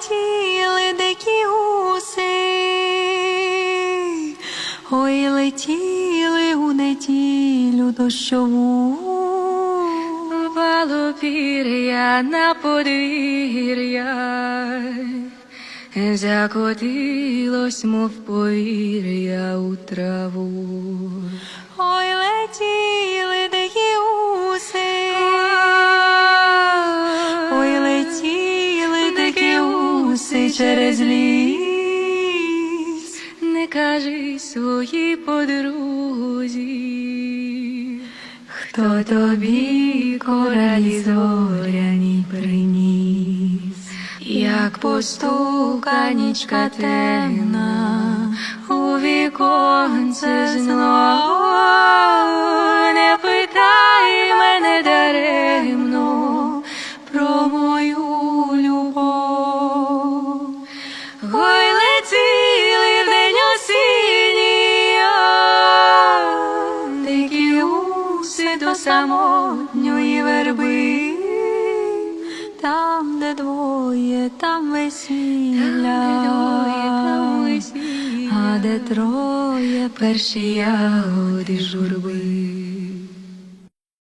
летіли дикі гуси, ой, летіли у неділю дощову. Впало пір'я на подвір'я, закотилось, мов повір'я у траву. Ой, летіли через ліс. Не кажи своїй подрузі, Хто тобі коралі зоряні приніс, як постуканічка темна у віконце знову, самотньої верби, там, де двоє, там весілля, там весілля. а де троє перші ягоди журби.